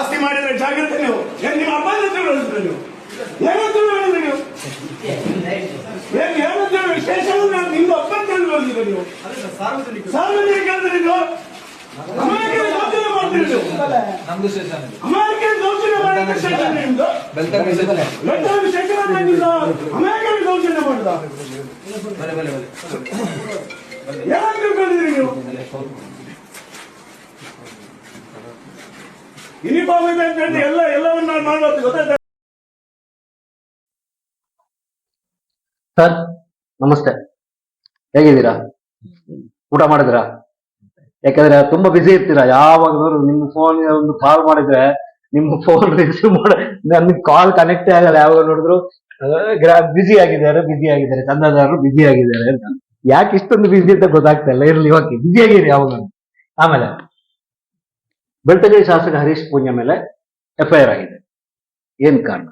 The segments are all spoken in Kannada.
ಜಾಸ್ತಿ ಮಾಡಿದ್ರೆ ಜಾಗ್ರತೆ ನೀವು. ಏನ್ ನಿಮ್ಮ ಅಪ್ಪನ ಹತ್ರ ಹೇಳಿದ್ರೆ ನೀವು. ಏನಂತ ಹೇಳಿದ್ರೆ ನೀವು? ಏನ್ ಏನಂತ ಹೇಳಿ ನಿಮ್ಮ ಅಪ್ಪನ ಹೇಳಿದ್ರೆ ನೀವು. ಸಾರ್ವಜನಿಕ ಅಂದ್ರೆ ನೀವು ಮಾಡ್ತೀರಿ ನಿಮ್ದು ನಿಮ್ದು. ಮಾಡಿದ. ಬಲೆ ಏನಂತ ತಿಳ್ಕೊಂಡಿದ್ರಿ ನೀವು? ಯೂನಿಫಾರ್ಮ್ ಇದೆ ಅಂತ ಹೇಳಿ ಎಲ್ಲ ಎಲ್ಲವನ್ನ ನಾನು ಮಾಡ್ಬೋದು, ಗೊತ್ತಾಯ್ತಾ? ಸರ್, ನಮಸ್ತೆ. ಹೇಗಿದ್ದೀರಾ? ಊಟ ಮಾಡಿದ್ರಾ? ಯಾಕಂದ್ರೆ ತುಂಬಾ ಬಿಸಿ ಇರ್ತೀರಾ? ಯಾವಾಗ ನಿಮ್ಮ ಫೋನ್ ಒಂದು ಕಾಲ್ ಮಾಡಿದ್ರೆ ನಿಮ್ಮ ಫೋನ್ ರಿಸೀವ್ ಮಾಡ ನಿಮ್ ಕಾಲ್ ಕನೆಕ್ಟ್ ಆಗಲ್ಲ ಯಾವಾಗ ನೋಡಿದ್ರು. ಬಿಸಿ ಆಗಿದ್ದಾರೆ ಬಿಸಿ ಆಗಿದ್ದಾರೆ. ಚಂದದಾರರು ಬಿಸಿ ಆಗಿದ್ದಾರೆ ಅಂತ. ಯಾಕೆ ಇಷ್ಟೊಂದು ಬಿಸಿ ಅಂತ ಗೊತ್ತಾಗ್ತಾ ಇಲ್ಲ? ಇರ್ಲಿ ಓಕೆ ಬಿಸಿ ಆಗಿರಿ ಯಾವಾಗ ಆಮೇಲೆ. ಬೆಳ್ತಂಗಡಿ ಶಾಸಕ ಹರೀಶ್ ಪೂಂಜ ಮೇಲೆ ಎಫ್ಐಆರ್ ಆಗಿದೆ. ಏನ್ ಕಾರಣ?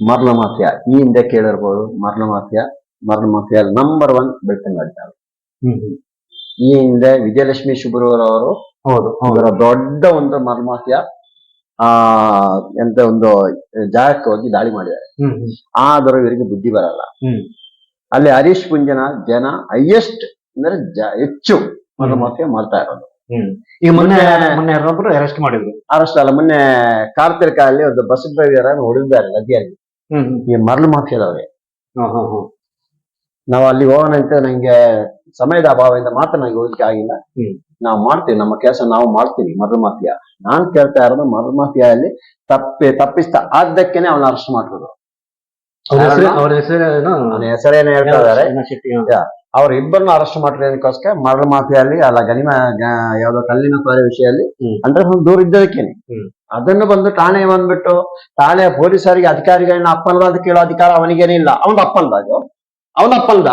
ಮರಣ ಮಾಫಿಯಾ. ಈ ಹಿಂದೆ ಕೇಳಿರ್ಬೋದು ಮರಣ ಮಾಫಿಯಾ. ಮರಣ ಮಾಫಿಯಾ ನಂಬರ್ ಒನ್ ಬೆಳ್ತಂಗಡಿ ಈ ಹಿಂದೆ ವಿಜಯಲಕ್ಷ್ಮಿ ಶುಭ್ರವರ್ ಅವರು ಹೌದು ಅವರ ದೊಡ್ಡ ಒಂದು ಮರಣ ಮಾಫಿಯಾ ಆ ಎಂತ ಒಂದು ಜಾಗಕ್ಕೆ ಹೋಗಿ ದಾಳಿ ಮಾಡಿದ್ದಾರೆ. ಆದರೂ ಇವರಿಗೆ ಬುದ್ಧಿ ಬರಲ್ಲ. ಅಲ್ಲಿ ಹರೀಶ್ ಪುಂಜನ ಜನ ಹೈಯೆಸ್ಟ್ ಅಂದ್ರೆ ಹೆಚ್ಚು ಹ್ಮ್. ಮಾಫಿಯಾ ಮಾಡ್ತಾ ಇರೋದು. ಈಗ ಮೊನ್ನೆ ಮೊನ್ನೆ- ಯಾರೊಬ್ರು ಅರೆಸ್ಟ್ ಮಾಡಿದ್ರು ಅರೆಸ್ಟ್ ಅಲ್ಲ ಮೊನ್ನೆ ಕಾರ್ತಿರ್ಕ ಅಲ್ಲಿ ಒಂದು ಬಸ್ ಡ್ರೈವರ್ ಅನ್ನು ಹೊಡೆದಿದ್ದಾರೆ ನದಿಯಲ್ಲಿ ಈ ಮರಳು ಮಾಫಿಯಾದವ್ರೆ ನಾವು ಅಲ್ಲಿ ಹೋಗೋಣ ಅಂತ ನಂಗೆ ಸಮಯದ ಅಭಾವದಿಂದ ಮಾತ್ರ ನಂಗೆ ಹೋಗ್ಲಿಕ್ಕೆ ಆಗಿಲ್ಲ ಹ್ಮ್. ನಾವು ಮಾಡ್ತೀವಿ ನಮ್ಮ ಕೆಲಸ ನಾವು ಮಾಡ್ತೀವಿ ಮರಳು ಮಾಫಿಯಾ ನಾನ್ ಕೇಳ್ತಾ ಇರೋದು ಮರಳು ಮಾಫಿಯಲ್ಲಿ ತಪ್ಪಿ ತಪ್ಪಿಸ್ತಾ ಆದ್ದಕ್ಕೇನೆ ಅವನ ಅರೆಸ್ಟ್ ಹೆಸರೇನು ಅವನ ಹೆಸರೇನು ಹೇಳ್ತಾ ಇದಾರೆ. ಅವ್ರ ಇಬ್ಬರನ್ನ ಅರೆಸ್ಟ್ ಮಾಡಿರೋದಕ್ಕೋಸ್ಕರ ಮರಳು ಮಾಫಿಯಲ್ಲಿ ಅಲ್ಲ ಗನಿಮ ಯಾವ್ದೋ ಕಲ್ಲಿನ ಕ್ವಾರಿ ವಿಷಯದಲ್ಲಿ. ಅಂದ್ರೆ ಸ್ವಲ್ಪ ದೂರ ಇದ್ದದಕ್ಕೇನೆ. ಅದನ್ನು ಬಂದು ಠಾಣೆ ಬಂದ್ಬಿಟ್ಟು ಠಾಣೆ ಪೊಲೀಸರಿಗೆ ಅಧಿಕಾರಿಗಳನ್ನ ಅಪ್ಪಲ್ದ ಅಂತ ಕೇಳೋ ಅಧಿಕಾರ ಅವನಿಗೇನಿಲ್ಲ. ಅವನ ಅಪ್ಪಲ್ದ ಅದು. ಅವನ ಅಪ್ಪಲ್ದ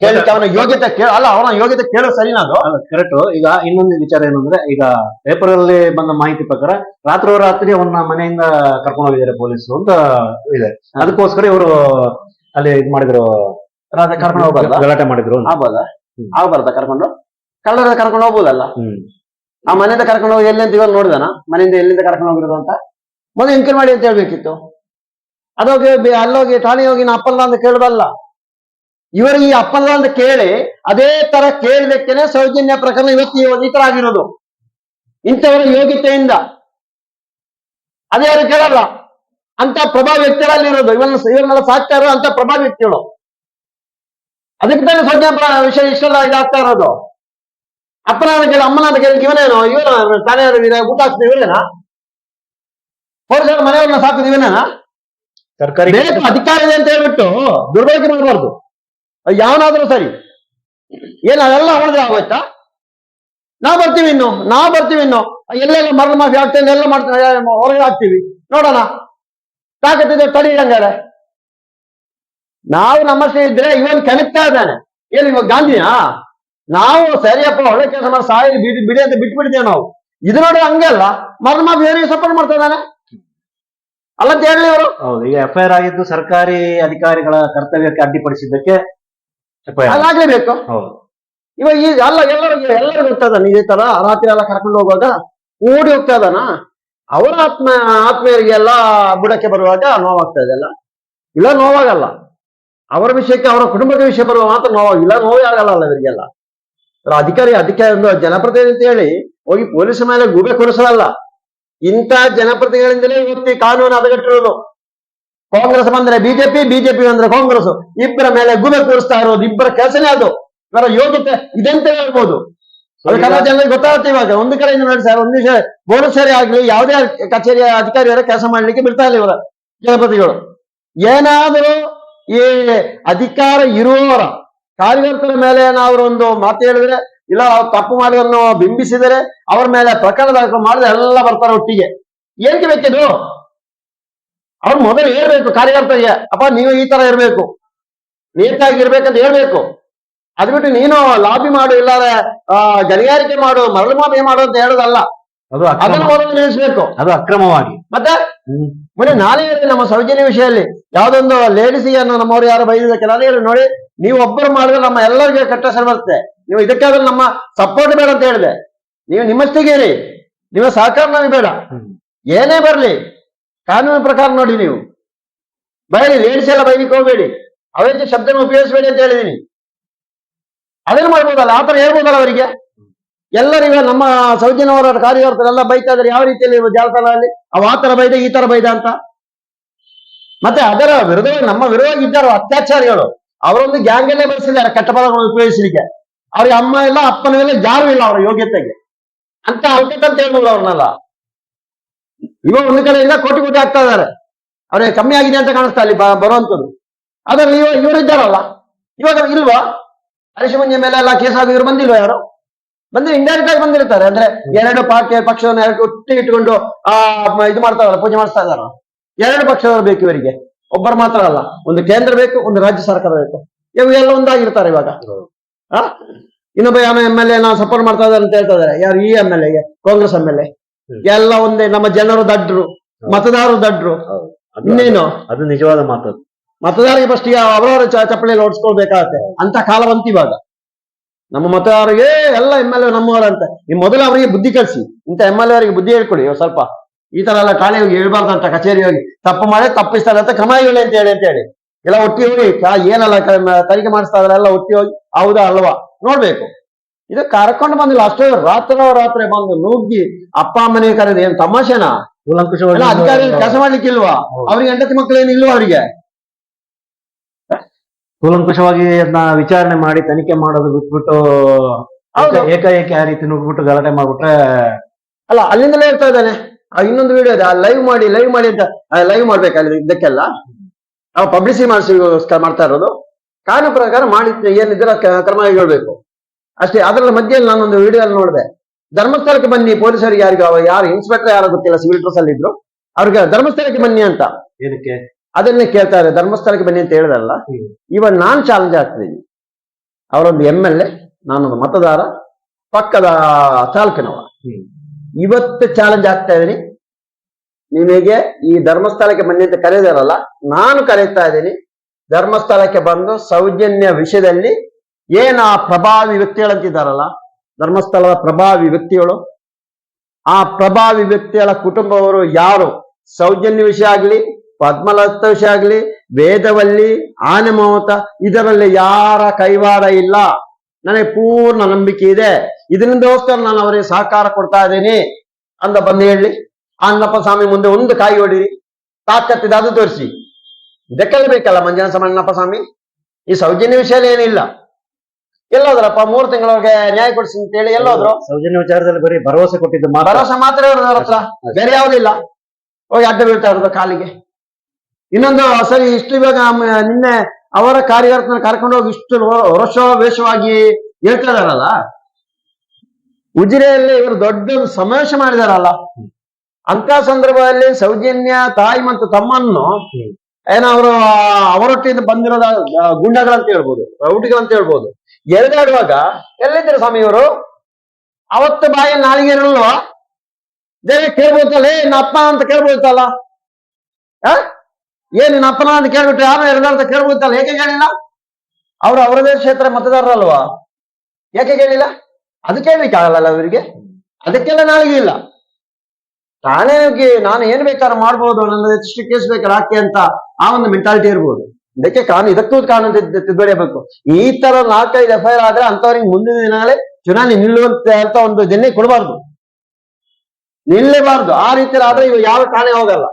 ಕೇಳಲಿಕ್ಕೆ ಅವನ ಯೋಗ್ಯತೆ ಕೇಳ ಅಲ್ಲ ಅವನ ಯೋಗ್ಯತೆ ಕೇಳೋ ಸರಿನಾ ಅದು? ಕರೆಕ್ಟ್ ಈಗ ಇನ್ನೊಂದು ವಿಚಾರ ಏನಂದ್ರೆ ಈಗ ಪೇಪರ್ ಅಲ್ಲಿ ಬಂದ ಮಾಹಿತಿ ಪ್ರಕಾರ ರಾತ್ರೋರಾತ್ರಿ ಅವನ್ನ ಮನೆಯಿಂದ ಕರ್ಕೊಂಡು ಹೋಗಿದ್ದಾರೆ ಪೊಲೀಸರು ಅಂತ ಇದೆ. ಅದಕ್ಕೋಸ್ಕರ ಇವರು ಅಲ್ಲಿ ಇದ್ ಮಾಡಿದ್ರು. ರಾತ್ರಿ ಕರ್ಕೊಂಡು ಹೋಗ್ಬಾರ್ದ ಗಲಾಟೆ ಮಾಡಿದ್ರು. ಆಗ್ಬೋದಾ. ಆಗ್ಬಾರ್ದ ಕರ್ಕೊಂಡು? ಕಳ್ಳರ ಕರ್ಕೊಂಡು ಹೋಗ್ಬೋದಲ್ಲ? ಆ ಮನೆಯಿಂದ ಕರ್ಕೊಂಡು ಹೋಗಿ ಎಲ್ಲಿ ಅಂತ ಇವಾಗ ನೋಡಿದಾನ? ಮನೆಯಿಂದ ಎಲ್ಲಿಂದ ಕರ್ಕೊಂಡು ಹೋಗಿರೋದು ಅಂತ? ಮೊದಲು ಎಂಕ್ವೈರಿ ಮಾಡಿ ಅಂತ ಹೇಳ್ಬೇಕಿತ್ತು. ಅದೋಗಿ ಅಲ್ಲೋಗಿ ಠಾಣೆ ಹೋಗಿ ನಾ ಅಪ್ಪಲ್ಲ ಅಂತ ಕೇಳಬಲ್ಲ. ಇವರು ಈ ಅಪ್ಪಲ್ಲ ಅಂತ ಕೇಳಿ ಅದೇ ತರ ಕೇಳಬೇಕೇನೆ ಸೌಜನ್ಯ ಪ್ರಕರಣ ಇವತ್ತು ಈ- ತರ ಆಗಿರೋದು. ಇಂಥವರ ಯೋಗ್ಯತೆಯಿಂದ. ಅದೇ ಯಾರು ಕೇಳಲ್ಲ. ಅಂತ ಪ್ರಭಾವ ವ್ಯಕ್ತಿಗಳಲ್ಲಿ ಇರೋದು ಇವನ್ನ ಇವನ್ನೆಲ್ಲ ಸಾಕ್ತಾ ಇರೋ ಅಂತ ಪ್ರಭಾವ ವ್ಯಕ್ತಿಗಳು. ಅದಕ್ಕೆ ತಾನೆ ಪ್ರ- ವಿಷಯ ಇಷ್ಟೆಲ್ಲ ಇದಾಗ್ತಾ ಇರೋದು. ಅಪ್ಪನ ಕೇಳಿ ಅಮ್ಮನ ಕೇಳಿ ಇವನೇನು ಇವನ ತಾನೇ ಊಟ ಹಾಕ್ತಿದ್ದ ಇವನೇನಾ ಪೊಲೀಸರ ಮನೆಯವ್ರನ್ನ ಸಾಕಿದ ಇವನೇನಾ ಸರ್ಕಾರಿ ಅಧಿಕಾರ ಇದೆ ಅಂತ ಹೇಳ್ಬಿಟ್ಟು ದುರ್ಬಳಕೆ ಮಾಡಬಾರ್ದು. ಯಾವನಾದ್ರೂ ಸರಿ. ಏನ್ ಅದೆಲ್ಲ ಹೊಡೆದ್ರೆ ಆಗೋಯ್ತಾ? ನಾವ್ ಬರ್ತೀವಿ ಇನ್ನು ನಾವ್ ಬರ್ತೀವಿ ಇನ್ನು. ಎಲ್ಲೆಲ್ಲ ಮರಣ ಮಾಫಿ ಆಗ್ತೇನೆ ಎಲ್ಲ ಮಾಡ್ತೇವೆ ಹೊರಗೆ ಹಾಕ್ತೀವಿ. ನೋಡೋಣ. ತಾಕತ್ತಿದೆ ತಡಿ ಹಂಗಾರೆ. ನಾವು ನಮ್ಮಷ್ಟೇ ಇದ್ರೆ ಇವನ್ ಕನೆಕ್ತಾ ಇದ್ದಾನೆ. ಏನು ಇವಾಗ ಗಾಂಧಿನಾ? ನಾವು ಸರಿಯಪ್ಪ ಒಳ್ಳೆ ಕೆಲಸ ಮಾಡಿ ಸಾಯಿ ಬಿಡಿ ಬಿಡಿ ಅಂತ ಬಿಟ್ಬಿಡ್ತೇವೆ ನಾವು. ಇದು ನೋಡಿ ಹಂಗಲ್ಲ ಮರಣ ಬೇರೆ ಸಪೋರ್ಟ್ ಮಾಡ್ತಾ ಇದ್ದಾನೆ. ಅಲ್ಲಂತ ಹೇಳಿ ಅವರು ಹೌದು ಈಗ ಎಫ್ ಐ ಆರ್ ಆಗಿದ್ದು ಸರ್ಕಾರಿ ಅಧಿಕಾರಿಗಳ ಕರ್ತವ್ಯಕ್ಕೆ ಅಡ್ಡಿಪಡಿಸಿದ್ದಕ್ಕೆ ಹೌದು. ಇವಾಗ ಈಗ ಅಲ್ಲ ಎಲ್ಲರಿಗೂ ಎಲ್ಲರಿಗೂ ಹೋಗ್ತಾ ಇದ್ದಾನೆ? ಇದೇ ತರ ರಾತ್ರಿ ಎಲ್ಲ ಕರ್ಕೊಂಡು ಹೋಗುವಾಗ ಓಡಿ ಹೋಗ್ತಾ ಇದ್ದಾನ? ಅವರ ಆತ್ಮ ಆತ್ಮೀಯರಿಗೆಲ್ಲ ಬುಡಕ್ಕೆ ಬರುವಾಗ ನೋವಾಗ್ತಾ ಇದೆಲ್ಲ ಇಲ್ಲ ನೋವಾಗಲ್ಲ. ಅವರ ವಿಷಯಕ್ಕೆ ಅವರ ಕುಟುಂಬದ ವಿಷಯ ಬರುವ ಮಾತ್ರ ನೋವಾಗಿಲ್ಲ ನೋವೇ ಆಗಲ್ಲ ಅಲ್ಲ ಇವರಿಗೆಲ್ಲ. ಇವ್ರ ಅಧಿಕಾರಿ ಅಧಿಕಾರಿ ಒಂದು ಜನಪ್ರತಿನಿಧಿ ಅಂತ ಹೇಳಿ ಹೋಗಿ ಪೊಲೀಸ್ ಮೇಲೆ ಗೂಬೆ ಕೊರಿಸಲಲ್ಲ ಇಂತ ಜನಪ್ರತಿನಿಧಿಗಳಿಂದಲೇ ಇವತ್ತು ಕಾನೂನು ಹದಗೆಟ್ಟಿರೋದು. ಕಾಂಗ್ರೆಸ್ ಬಂದ್ರೆ ಬಿಜೆಪಿ ಬಿಜೆಪಿ ಬಂದ್ರೆ ಕಾಂಗ್ರೆಸ್. ಇಬ್ಬರ ಮೇಲೆ ಗೂಬೆ ಕೂರಿಸ್ತಾ ಇರೋದು ಇಬ್ಬರ ಕೆಲಸನೇ ಅದು. ಇವರ ಯೋಗ್ಯತೆ ಇದೆ ಅಂತ ಹೇಳ್ಬೋದು ಅದು ಕನ್ನಡ ಜನರಿಗೆ ಗೊತ್ತಾಗುತ್ತೆ ಇವಾಗ. ಒಂದು ಕಡೆಯಿಂದ ನೋಡಿ ಸರ್ ಒಂದು ವಿಷಯ ಬೋನಸರಿ ಆಗ್ಲಿ ಯಾವುದೇ ಕಚೇರಿಯ ಅಧಿಕಾರಿಯರ ಕೆಲಸ ಮಾಡ್ಲಿಕ್ಕೆ ಬಿಡ್ತಾ ಇಲ್ಲ ಇವರ ಜನಪ್ರತಿಗಳು ಏನಾದರೂ ಈ ಅಧಿಕಾರ ಇರುವವರ ಕಾರ್ಯಕರ್ತರ ಮೇಲೆ ಏನಾದ್ರು ಒಂದು ಮಾತು ಹೇಳಿದ್ರೆ ಇಲ್ಲ ಅವ್ರು ತಪ್ಪು ಮಾಡಿದನ್ನು ಬಿಂಬಿಸಿದರೆ ಅವರ ಮೇಲೆ ಪ್ರಕರಣ ದಾಖಲು ಮಾಡಿದ್ರೆ ಎಲ್ಲ ಬರ್ತಾರೆ ಒಟ್ಟಿಗೆ. ಏನ್ಗೆ ಬೇಕಿದ್ರು? ಅವ್ರು ಮೊದಲು ಹೇಳ್ಬೇಕು ಕಾರ್ಯಕರ್ತರಿಗೆ ಅಪ್ಪ ನೀವು ಈ ತರ ಇರ್ಬೇಕು. ನೀಟಾಗಿ ಇರ್ಬೇಕಂತ ಹೇಳ್ಬೇಕು. ಅದ್ ಬಿಟ್ಟು ನೀನು ಲಾಬಿ ಮಾಡು ಇಲ್ಲಾರೆ ಗಣಿಗಾರಿಕೆ ಮಾಡು ಮರಳು ಮಾಫಿ ಮಾಡು ಅಂತ ಹೇಳೋದಲ್ಲ. ಅದು ಅದನ್ನು ಮೊದಲು ನಿಲ್ಲಿಸ್ಬೇಕು. ಅದು ಅಕ್ರಮವಾಗಿ. ಮತ್ತೆ ಮೊನ್ನೆ ನಾನೇ ಹೇಳಿದೆ ನಮ್ಮ ಸೌಜನ್ಯ ವಿಷಯದಲ್ಲಿ. ಯಾವ್ದೊಂದು ಲೇಡೀಸಿಗೆ ನಮ್ಮವ್ರು ಯಾರು ಬೈದಿದ್ದಕ್ಕೆ ನಾನು ಹೇಳಿ ನೋಡಿ, ನೀವು ಒಬ್ಬರು ಮಾಡಿದ್ರೆ ನಮ್ಮ ಎಲ್ಲರಿಗೆ ಕಟ್ಟ ಸರ್ ಬರುತ್ತೆ ನೀವು ಇದಕ್ಕಾದ್ರೆ ನಮ್ಮ ಸಪೋರ್ಟ್ ಬೇಡ ಅಂತ ಹೇಳಿದೆ. ನೀವು ನಿಮ್ಮಷ್ಟಿಗೆ ಇರಿ ನಿಮ್ಮ ಸಹಕಾರ ನಮಗೆ ಬೇಡ. ಏನೇ ಬರಲಿ, ಕಾನೂನು ಪ್ರಕಾರ ನೋಡಿ ನೀವು. ಬೈಲಿ ಲೇಡೀಸ್ ಎಲ್ಲ ಬೈಲಿಕ್ಕೆ ಹೋಗ್ಬೇಡಿ. ಅವರಿಗೆ ಶಬ್ದನ ಉಪಯೋಗಿಸಬೇಡಿ ಅಂತ ಹೇಳಿದೀನಿ. ಅದನ್ನು ಮಾಡ್ಬೋದಲ್ಲ, ಆ ಥರ ಹೇಳ್ಬೋದಲ್ಲ ಅವರಿಗೆ? ಎಲ್ಲರಿಗೂ ನಮ್ಮ ಸೌಜನ್ಯ ಹೋರಾಟ ಕಾರ್ಯಕರ್ತರೆಲ್ಲ ಬೈತಾ ಇದ್ರೆ ಯಾವ ರೀತಿಯಲ್ಲಿ ಜಾಲತಾಣದಲ್ಲಿ? ಅವ ಆ ತರ ಬೈದ, ಈ ತರ ಬೈದ ಅಂತ. ಮತ್ತೆ ಅದರ ವಿರುದ್ಧ ನಮ್ಮ ವಿರೋಧ ಇದ್ದಾರೆ ಅತ್ಯಾಚಾರಿಗಳು. ಅವರೊಂದು ಗ್ಯಾಂಗ್ ಅಲ್ಲೇ ಬೆಳೆಸಿದ್ದಾರೆ ಕೆಟ್ಟ ಪದಗಳನ್ನು ಉಪಯೋಗಿಸಲಿಕ್ಕೆ. ಅವ್ರಿಗೆ ಅಮ್ಮ ಇಲ್ಲ ಅಪ್ಪನ ಮೇಲೆ ಜಾರು ಇಲ್ಲ ಅವರ ಯೋಗ್ಯತೆಗೆ. ಅಂತ ಅಂತ ಹೇಳ್ಬೋದು ಅವ್ರನ್ನೆಲ್ಲ. ಇವಾಗ ಒಂದು ಕಡೆಯಿಂದ ಕೋಟಿ ಕೋಟಿ ಆಗ್ತಾ ಇದ್ದಾರೆ. ಅವ್ರಿಗೆ ಕಮ್ಮಿ ಆಗಿದೆ ಅಂತ ಕಾಣಿಸ್ತಾ ಅಲ್ಲಿ ಬ- ಬರುವಂತದ್ದು ಅದ್ರಲ್ಲಿ ಇವ ಇವರು ಇದ್ದಾರಲ್ಲ? ಇವಾಗ ಇಲ್ವಾ? ಹರೀಶ್ ಮಂಜೆ ಮೇಲೆ ಎಲ್ಲ ಕೇಸ್ ಆಗಿ ಇವ್ರು ಬಂದಿಲ್ವಾ ಯಾರು? ಬಂದ್ರೆ ಇಂಡೈರೆಕ್ಟ್ ಆಗಿ ಬಂದಿರ್ತಾರೆ. ಅಂದ್ರೆ ಎರಡು ಪಾರ್ಟಿ ಪಕ್ಷವನ್ನು ಎರಡು ಒಟ್ಟಿ ಇಟ್ಕೊಂಡು ಆ ಇದು ಮಾಡ್ತಾರಲ್ಲ ಪೂಜೆ ಮಾಡಿಸ್ತಾ ಇದಾರ ಎರಡು ಪಕ್ಷದವರು ಬೇಕು ಇವರಿಗೆ. ಒಬ್ಬರು ಮಾತ್ರ ಅಲ್ಲ ಒಂದು ಕೇಂದ್ರ ಬೇಕು ಒಂದು ರಾಜ್ಯ ಸರ್ಕಾರ ಬೇಕು. ಇವು ಎಲ್ಲ ಒಂದಾಗಿರ್ತಾರೆ ಇವಾಗ. ಆ? ಇನ್ನೊಬ್ಬ ಯಾವ ಎಂ ಎಲ್ ಎ ನಾವು ಸಪೋರ್ಟ್ ಮಾಡ್ತಾ ಇದ್ದಾರೆ ಅಂತ ಹೇಳ್ತಾ ಇದಾರೆ ಯಾರು? ಈ M L A Congress M L A. ಎಲ್ಲ ಒಂದೇ ನಮ್ಮ ಜನರು ದಡ್ರು ಮತದಾರರು ದಡ್ರು. ಇನ್ನೇನು? ಅದು ನಿಜವಾದ ಮಾತು ಮತದಾರರಿಗೆ ಫಸ್ಟ್ ಅವರವರ ಚಪ್ಪಲಿಯಲ್ಲಿ ಓಡಿಸ್ಕೊಳ್ಬೇಕಾಗತ್ತೆ. ಅಂತ ಕಾಲ ಬಂತು ಇವಾಗ. ನಮ್ಮ ಮತದಾರರಿಗೆ ಎಲ್ಲ ಎಂ ಎಲ್ ಎ ನಮ್ಮವರಂತೆ. ಈ ಮೊದಲು ಅವರಿಗೆ ಬುದ್ಧಿ ಕಲಿಸಿ. ಇಂಥ ಎಂ ಎಲ್ ಎ ಅವರಿಗೆ ಬುದ್ಧಿ ಹೇಳ್ಕೊಡಿ ಸ್ವಲ್ಪ. ಈ ತರ ಎಲ್ಲ ಠಾಣೆ ಹೋಗಿ ಹೇಳ್ಬಾರ್ದಂತ ಕಚೇರಿ ಹೋಗಿ. ತಪ್ಪು ಮಾಡಿ ತಪ್ಪಿಸ್ತಾರೆ ಅಂತ ಕ್ರಮ ಹೇಳಿ ಅಂತ ಹೇಳಿ ಅಂತ ಹೇಳಿ. ಎಲ್ಲ ಒಟ್ಟಿ ಹೋಗಿ ಏನಲ್ಲ ತನಿಖೆ ಮಾಡಿಸ್ತಾ ಇದ್ರೆ ಎಲ್ಲ ಒಟ್ಟಿ ಹೋಗಿ ಹೌದಾ ಅಲ್ವಾ? ನೋಡ್ಬೇಕು. ಇದು ಕರ್ಕೊಂಡು ಬಂದಿಲ್ಲ ಅಷ್ಟೇ ರಾತ್ರಿ ರಾತ್ರಿ ಬಂದು ನುಗ್ಗಿ ಅಪ್ಪ ಅಮ್ಮನೇ ಕರೆದು ಏನ್ ತಮಾಷೆನಾ? ಅಧಿಕಾರಿ ಕೆಲಸ ಮಾಡ್ಲಿಕ್ಕೆ ಇಲ್ವಾ ಅವ್ರಿಗೆ ಹೆಂಡತಿ ಮಕ್ಕಳು ಏನು ಇಲ್ವಾ ಅವರಿಗೆ? ಕೂಲಂಕುಷವಾಗಿ ಅದನ್ನ ವಿಚಾರಣೆ ಮಾಡಿ ತನಿಖೆ ಮಾಡೋದು ಬಿಟ್ಬಿಟ್ಟು ಏಕಾಏಕಿ ಆ ರೀತಿ ನುಗ್ಬಿಟ್ಟು ಗಲಾಟೆ ಮಾಡ್ಬಿಟ್ರೆ ಅಲ್ಲ ಅಲ್ಲಿಂದಲೇ ಇರ್ತಾ ಇದ್ದಾನೆ. ಆ ಇನ್ನೊಂದು ವಿಡಿಯೋ ಇದೆ ಆ ಲೈವ್ ಮಾಡಿ ಲೈವ್ ಮಾಡಿ ಅಂತ ಲೈವ್ ಮಾಡ್ಬೇಕಲ್ಲ ಇದಕ್ಕೆಲ್ಲ? ನಾವು ಪಬ್ಲಿಸಿಟಿ ಮಾಡಿಸಿಗೋಸ್ಕರ ಮಾಡ್ತಾ ಇರೋದು. ಕಾನೂನು ಪ್ರಕಾರ ಮಾಡಿ ಏನಿದ್ರೆ ಕ್ರಮ ಕೈಗೊಳ್ಬೇಕು. ಅಷ್ಟೇ ಅದರ ಮಧ್ಯೆಯಲ್ಲಿ ನಾನೊಂದು ವಿಡಿಯೋ ನೋಡಿದೆ. ಧರ್ಮಸ್ಥಳಕ್ಕೆ ಬನ್ನಿ ಪೊಲೀಸರಿಗೆ ಯಾರಿಗೂ ಯಾರು ಇನ್ಸ್ಪೆಕ್ಟರ್ ಯಾರು ಗೊತ್ತಿಲ್ಲ ಸಿವಿಲ್ ಡ್ರೆಸ್ ಅಲ್ಲಿ ಇದ್ರು. ಅವ್ರಿಗೆ ಧರ್ಮಸ್ಥಳಕ್ಕೆ ಬನ್ನಿ ಅಂತ. ಏನಕ್ಕೆ? ಅದನ್ನೇ ಕೇಳ್ತಾರೆ ಧರ್ಮಸ್ಥಳಕ್ಕೆ ಬನ್ನಿ ಅಂತ ಹೇಳಿದಾರಲ್ಲ ಇವನ್ ಇವಾಗ ನಾನ್ ಚಾಲೆಂಜ್ ಆಗ್ತಿದ್ದೀನಿ ಅವರೊಂದು ಎಂ ಎಲ್ ಎ ನಾನೊಂದು ಮತದಾರ ಪಕ್ಕದ ಚಾಲಕನವ ಹ್ಮ್. ಇವತ್ತು ಚಾಲೆಂಜ್ ಆಗ್ತಾ ಇದೀನಿ ನಿಮಗೆ ಈ ಧರ್ಮಸ್ಥಳಕ್ಕೆ ಬನ್ನಿ ಅಂತ ಕರೆದಿರಲ್ಲ ನಾನು ಕರೀತಾ ಇದ್ದೀನಿ. ಧರ್ಮಸ್ಥಳಕ್ಕೆ ಬಂದು ಸೌಜನ್ಯ ವಿಷಯದಲ್ಲಿ ಏನ ಪ್ರಭಾವಿ ವ್ಯಕ್ತಿಗಳಂತಿದ್ದಾರಲ್ಲ ಧರ್ಮಸ್ಥಳದ ಪ್ರಭಾವಿ ವ್ಯಕ್ತಿಗಳು. ಆ ಪ್ರಭಾವಿ ವ್ಯಕ್ತಿಗಳ ಕುಟುಂಬವರು ಯಾರು? ಸೌಜನ್ಯ ವಿಷಯ ಆಗಲಿ, ಪದ್ಮಲತ ವಿಷಯ ಆಗಲಿ, ವೇದವಲ್ಲಿ ಆನೆ ಮಮತ ಇದರಲ್ಲಿ ಯಾರ ಕೈವಾಡ ಇಲ್ಲ. ನನಗೆ ಪೂರ್ಣ ನಂಬಿಕೆ ಇದೆ. ಇದರಿಂದೋಸ್ಕರ ನಾನು ಅವರಿಗೆ ಸಹಕಾರ ಕೊಡ್ತಾ ಇದ್ದೇನೆ ಅಂದ ಬಂದು ಹೇಳಿ ಅನ್ನಪ್ಪ ಸ್ವಾಮಿ ಮುಂದೆ ಒಂದು ಕಾಯಿ ಹೊಡಿರಿ ತಾಕತ್ತಿದ ಅದು ತೋರಿಸಿ. ಇದಕ್ಕೆಲ್ಲ ಬೇಕಲ್ಲ ಮಂಜನ ಸಮಣ್ಣಪ್ಪ ಸ್ವಾಮಿ? ಈ ಸೌಜನ್ಯ ವಿಷಯ ಏನಿಲ್ಲ. ಎಲ್ಲೋದ್ರಪ್ಪ ಮೂರು ತಿಂಗಳವರೆಗೆ ನ್ಯಾಯ ಕೊಡಿಸಿ ಅಂತ ಹೇಳಿ ಎಲ್ಲೋದ್ರು. ಸೌಜನ್ಯ ವಿಚಾರದಲ್ಲಿ ಬರೀ ಭರವಸೆ ಕೊಟ್ಟಿದ್ದು ಭರವಸೆ ಮಾತ್ರ ಹತ್ರ. ಬೇರೆ ಯಾವುದಿಲ್ಲ ಹೋಗಿ ಅಡ್ಡ ಬೀಳ್ತಾ ಇರೋದು ಕಾಲಿಗೆ. ಇನ್ನೊಂದು ಸರಿ ಇಷ್ಟು ಇವಾಗ ನಿನ್ನೆ ಅವರ ಕಾರ್ಯಕರ್ತನ ಕರ್ಕೊಂಡು ಹೋಗಿ ಇಷ್ಟು ರೋಷ ವೇಷವಾಗಿ ಹೇಳ್ತಾ ಇದಾರಲ್ಲ ಉಜಿರೆಯಲ್ಲಿ ಇವರು ದೊಡ್ಡ ಸಮಾವೇಶ ಮಾಡಿದಾರಲ್ಲ. ಅಂತ ಸಂದರ್ಭದಲ್ಲಿ ಸೌಜನ್ಯ ತಾಯಿ ಮತ್ತು ತಮ್ಮನ್ನು ಏನ ಅವರು ಅವರೊಟ್ಟಿಂದ ಬಂದಿರೋದ ಗುಂಡಗಳಂತ ಹೇಳ್ಬೋದು ರೌಟಿಗಳಂತ ಹೇಳ್ಬೋದು. ಎಳೆದಾಡುವಾಗ ಎಲ್ಲಿದ್ದೀರ ಸ್ವಾಮಿ ಇವರು? ಅವತ್ತು ಬಾಯಿ ನಾಲಿಗೆ ಇರಲ್ವಾ ಜನ ಕೇಳ್ಬೋದಲ್ಲ, ಏ ನಪ್ಪ ಅಂತ ಕೇಳ್ಬೋದಲ್ಲ? ಏನ್ ನಿನ್ನ ಅಪ್ಪನ ಅಂತ ಕೇಳ್ಬಿಟ್ರೆ ಯಾರು ಎರಡ ಅಂತ ಕೇಳ್ಬೋದಲ್ಲ, ಏಕೆ ಕೇಳಿಲ್ಲ? ಅವ್ರು ಅವರದೇ ಕ್ಷೇತ್ರ ಮತದಾರರಲ್ವಾ? ಯಾಕೆ ಕೇಳಿಲ್ಲ? ಅದಕ್ಕೆ ಆಗಲ್ಲ ಅವರಿಗೆ? ಅದಕ್ಕೆಲ್ಲ ನಾಲಿಗೆ ಇಲ್ಲ. ತಾನೇ ನಾನು ಏನ್ ಬೇಕಾದ್ರೂ ಮಾಡ್ಬೋದು ನನ್ನ ಎಷ್ಟು ಕೇಸ್ ಬೇಕಾದ್ರೆ ಹಾಕಿ ಅಂತ ಆ ಒಂದು ಮೆಂಟಾಲಿಟಿ ಇರ್ಬೋದು. ಇದಕ್ಕೆ ಕಾನೂನು ಇದಕ್ಕೂ ಕಾನೂನು ತಿದ್ದಬೇಕು ಈ ತರ ನಾಲ್ಕೈದು ಎಫ್ ಐ ಆರ್ ಆದ್ರೆ ಅಂತವ್ರಿಗೆ ಮುಂದಿನ ದಿನಗಳೇ ಚುನಾವಣೆ ನಿಲ್ಲುವಂತೆ ಅಂತ ಒಂದು ದಿನ ಕೊಡಬಾರ್ದು. ನಿಲ್ಲಬಾರ್ದು. ಆ ರೀತಿ ಆದ್ರೆ ಇವು ಯಾವ ಠಾಣೆ ಹೋಗಲ್ಲ.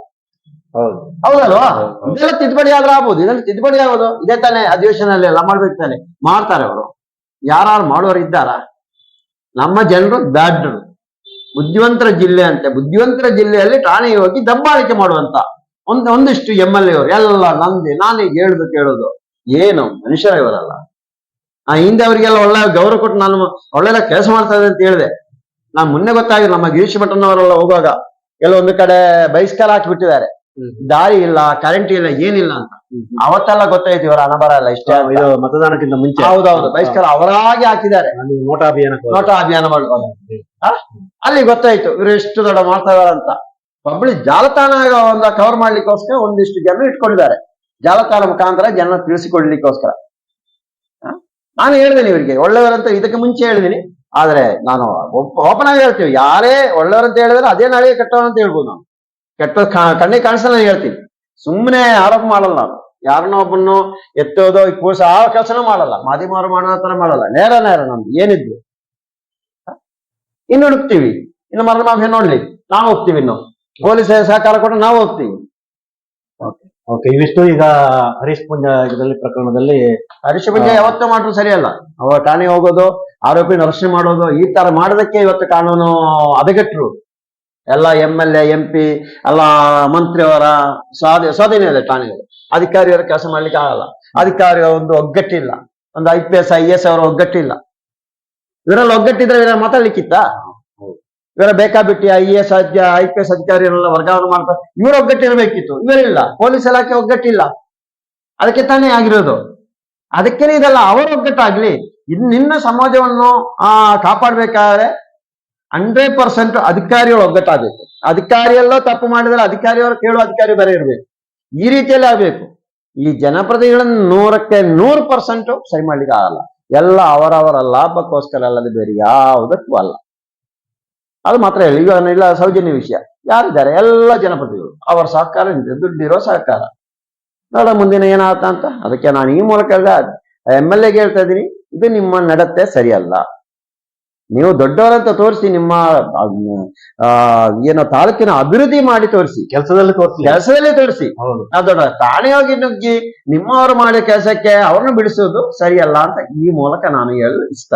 ಹೌದು. ಹೌದಲ್ವಾ? ಹೌದು, ಹೌದು. ಇದೆಲ್ಲ ತಿದ್ದುಪಡಿ ಆದ್ರೆ ಆಗ್ಬೋದು. ಇದೆಲ್ಲ ತಿದ್ದುಪಡಿ ಆಗೋದು ಇದೇ ತಾನೇ ಅಧಿವೇಶನದಲ್ಲಿ ಎಲ್ಲ ಮಾಡ್ಬೇಕು ತಾನೆ. ಮಾಡ್ತಾರೆ ಅವರು. ಯಾರು ಮಾಡುವವರು ಇದ್ದಾರ ನಮ್ಮ ಜನರು ಬ್ಯಾಡ್ರು. ಬುದ್ಧಿವಂತರ ಜಿಲ್ಲೆ ಅಂತೆ. ಬುದ್ಧಿವಂತರ ಜಿಲ್ಲೆಯಲ್ಲಿ ಠಾಣೆಗೆ ಹೋಗಿ ದಬ್ಬಾಳಿಕೆ ಮಾಡುವಂತ ಒಂದ್, ಒಂದಿಷ್ಟು ಎಂ ಎಲ್ ಎ ಅವರು ಎಲ್ಲ ನಂದಿ ನಾನೀಗ ಹೇಳ್ದು ಕೇಳೋದು. ಏನು? ಮನುಷ್ಯರ ಇವರಲ್ಲ. ಆ ಹಿಂದೆ ಅವರಿಗೆಲ್ಲ ಒಳ್ಳೆ ಗೌರವ ಕೊಟ್ಟು ನಾನು ಒಳ್ಳೆಲ್ಲ ಕೆಲಸ ಮಾಡ್ತಾ ಇದ್ದೆ ಅಂತ ಹೇಳಿದೆ. ನಾನು ಮೊನ್ನೆ ಗೊತ್ತಾಗಿಲ್ಲ, ನಮ್ಮ ಗಿರೀಶ್ ಭಟ್ಟನವರೆಲ್ಲ ಹೋಗುವಾಗ. ಕೆಲವೊಂದು ಕಡೆ ಬಹಿಷ್ಕಾರ ಹಾಕಿಬಿಟ್ಟಿದ್ದಾರೆ. ದಾರಿ ಇಲ್ಲ ಕರೆಂಟ್ ಇಲ್ಲ ಏನಿಲ್ಲ ಅಂತ. ಅವತ್ತೆಲ್ಲ ಗೊತ್ತಾಯ್ತು ಇವರ ಹಣ ಬರಲ್ಲ ಇಷ್ಟೇ ಇದು ಮತದಾನಕ್ಕಿಂತ ಮುಂಚೆ. ಹೌದೌದು ಬಹಿಷ್ಕಾರ ಅವರಾಗಿ ಹಾಕಿದ್ದಾರೆ. ನೋಟಾ ಅಭಿಯಾನ ನೋಟಾ ಅಭಿಯಾನ ಆ? ಅಲ್ಲಿ ಗೊತ್ತಾಯ್ತು ಇವರು ಎಷ್ಟು ದೊಡ್ಡ ಅಂತ. ಪಬ್ಲಿಕ್ ಜಾಲತಾಣ ಒಂದು ಕವರ್ ಮಾಡ್ಲಿಕ್ಕೋಸ್ಕರ ಒಂದಿಷ್ಟು ಜನರು ಇಟ್ಕೊಂಡಿದ್ದಾರೆ. ಜಾಲತಾಣ ಮುಖಾಂತರ ಜನ ತಿಳಿಸಿಕೊಡ್ಲಿಕ್ಕೋಸ್ಕರ? ನಾನು ಹೇಳಿದ್ದೀನಿ ಇವರಿಗೆ ಒಳ್ಳೆಯವರಂತ ಇದಕ್ಕೆ ಮುಂಚೆ ಹೇಳಿದ್ದೀನಿ ಆದ್ರೆ ನಾನು ಓಪನ್ ಆಗಿ ಹೇಳ್ತೀವಿ ಯಾರೇ ಒಳ್ಳೆಯವರಂತ ಹೇಳಿದ್ರೆ ಅದೇ ನಾಳೆ ಕಟ್ಟೋಣ ಅಂತ ಹೇಳ್ಬೋದು ನಾವು. ಕೆಟ್ಟ ಕಣ್ಣಿಗೆ ಕಾಣಿಸಲ್ಲ ನಾನು ಹೇಳ್ತೀನಿ. ಸುಮ್ಮನೆ ಆರೋಪ ಮಾಡಲ್ಲ ನಾವು. ಯಾರನ್ನೋ ಒಬ್ಬನ್ನು ಎತ್ತೋದೋ ಕೂಸ ಆ ಕೆಲಸನೂ ಮಾಡಲ್ಲ. ಮಾಧ್ಯಮವರು ಮಾಡೋ ತರ ಮಾಡಲ್ಲ. ನೇರ ನೇರ ನಮ್ದು. ಏನಿದ್ರು. ಇನ್ನು ಹುಡುಕ್ತೀವಿ. ಇನ್ನು ಮರಣ ಮಾಫಿ ನೋಡ್ಲಿ ನಾವು ಹೋಗ್ತೀವಿ ಇನ್ನು. ಪೊಲೀಸ್ ಸಹಕಾರ ಕೊಟ್ಟು ನಾವು ಹೋಗ್ತೀವಿ. ಓಕೆ. ಇವಿಷ್ಟು ಈಗ ಹರೀಶ್ ಪುಂಜ ಇದರಲ್ಲಿ ಪ್ರಕರಣದಲ್ಲಿ ಹರೀಶ್ ಪುಂಜ. ಯಾವತ್ತೂ ಮಾಡಿದ್ರು ಸರಿಯಲ್ಲ. ಅವ ಠಾಣೆ ಹೋಗೋದು ಆರೋಪಿನ ರಕ್ಷಣೆ ಮಾಡೋದು ಈ ತರ ಮಾಡೋದಕ್ಕೆ ಇವತ್ತು ಕಾನೂನು ಹದಗೆಟ್ರು ಎಲ್ಲ M L A M P ಎಲ್ಲ ಮಂತ್ರಿಯವರ ಸ್ವಾಧೀನ ಸ್ವಾಧೀನ ಇದೆ ಠಾಣೆಗಳು ಅಧಿಕಾರಿಯವರ ಕೆಲಸ ಮಾಡ್ಲಿಕ್ಕೆ ಆಗಲ್ಲ. ಅಧಿಕಾರಿ ಒಂದು ಒಗ್ಗಟ್ಟಿಲ್ಲ. ಒಂದು I P S I S ಅವರ ಒಗ್ಗಟ್ಟಿಲ್ಲ. ಇವರಲ್ಲಿ ಒಗ್ಗಟ್ಟಿದ್ರೆ ಇವರ ಮಾತಾಡ್ಲಿಕ್ಕಿತ್ತ? ಇವರ ಬೇಕಾಬಿಟ್ಟಿ I S I P S ಅಧಿಕಾರಿಯರೆಲ್ಲ ವರ್ಗಾವಣೆ ಮಾಡ್ತಾರೆ ಇವರು ಒಗ್ಗಟ್ಟಿರಬೇಕಿತ್ತು. ಇವರಿಲ್ಲ. ಪೊಲೀಸ್ ಇಲಾಖೆ ಒಗ್ಗಟ್ಟಿಲ್ಲ. ಅದಕ್ಕೆ ತಾನೇ ಆಗಿರೋದು. ಅದಕ್ಕೇನೆ ಇದೆಲ್ಲ. ಅವರ ಒಗ್ಗಟ್ಟಾಗ್ಲಿ. ಇನ್ ನಿನ್ನ ಸಮಾಜವನ್ನು, ಆ, ಕಾಪಾಡ್ಬೇಕಾದ್ರೆ ಹಂಡ್ರೆಡ್ ಪರ್ಸೆಂಟ್ ಅಧಿಕಾರಿಗಳು ಒಗ್ಗಟ್ಟಾಗಬೇಕು. ಅಧಿಕಾರಿಯೆಲ್ಲ ತಪ್ಪು ಮಾಡಿದ್ರೆ ಅಧಿಕಾರಿಯವರು ಕೇಳುವ ಅಧಿಕಾರಿ ಬೇರೆ ಇರಬೇಕು. ಈ ರೀತಿಯಲ್ಲಿ ಆಗಬೇಕು. ಈ ಜನಪ್ರತಿನಿಧಿಗಳನ್ನು ನೂರಕ್ಕೆ ನೂರು ಪರ್ಸೆಂಟ್ ಸರಿ ಮಾಡ್ಲಿಕ್ಕೆ ಆಗಲ್ಲ. ಎಲ್ಲ ಅವರವರ ಲಾಭಕ್ಕೋಸ್ಕರ ಅಲ್ಲದೆ ಬೇರೆ ಯಾವುದಕ್ಕೂ ಅಲ್ಲ. ಅದು ಮಾತ್ರ ಹೇಳಿ. ಈಗ ಇಲ್ಲ, ಸೌಜನ್ಯ ವಿಷಯ. ಯಾರಿದ್ದಾರೆ? ಎಲ್ಲ ಜನಪ್ರತಿನಿಧಿಗಳು. ಅವರ ಸಹಕಾರ ದುಡ್ಡಿರೋ ಸಹಕಾರ. ನೋಡ ಮುಂದಿನ ಏನಾಗುತ್ತ ಅಂತ. ಅದಕ್ಕೆ ನಾನು ಈ ಮೂಲಕ ಎಂ ಎಲ್ ಎಗೆ ಹೇಳ್ತಾ ಇದ್ದೀನಿ. ಇದು ನಿಮ್ಮ ನಡತೆ ಸರಿಯಲ್ಲ. ನೀವು ದೊಡ್ಡವರಂತ ತೋರಿಸಿ ನಿಮ್ಮ ಏನೋ ತಾಲೂಕಿನ ಅಭಿವೃದ್ಧಿ ಮಾಡಿ ತೋರಿಸಿ. ಕೆಲಸದಲ್ಲಿ ತೋರಿಸಿ. ಕೆಲಸದಲ್ಲಿ ತೋರಿಸಿ. ಹೌದು. ನಾವು ದೊಡ್ಡ ತಾನೇ ಹೋಗಿ ನುಗ್ಗಿ ನಿಮ್ಮವರು ಮಾಡಿದ ಕೆಲಸಕ್ಕೆ ಅವ್ರನ್ನ ಬಿಡಿಸೋದು ಸರಿಯಲ್ಲ ಅಂತ ಈ ಮೂಲಕ ನಾನು ಹೇಳಲು ಇಷ್ಟ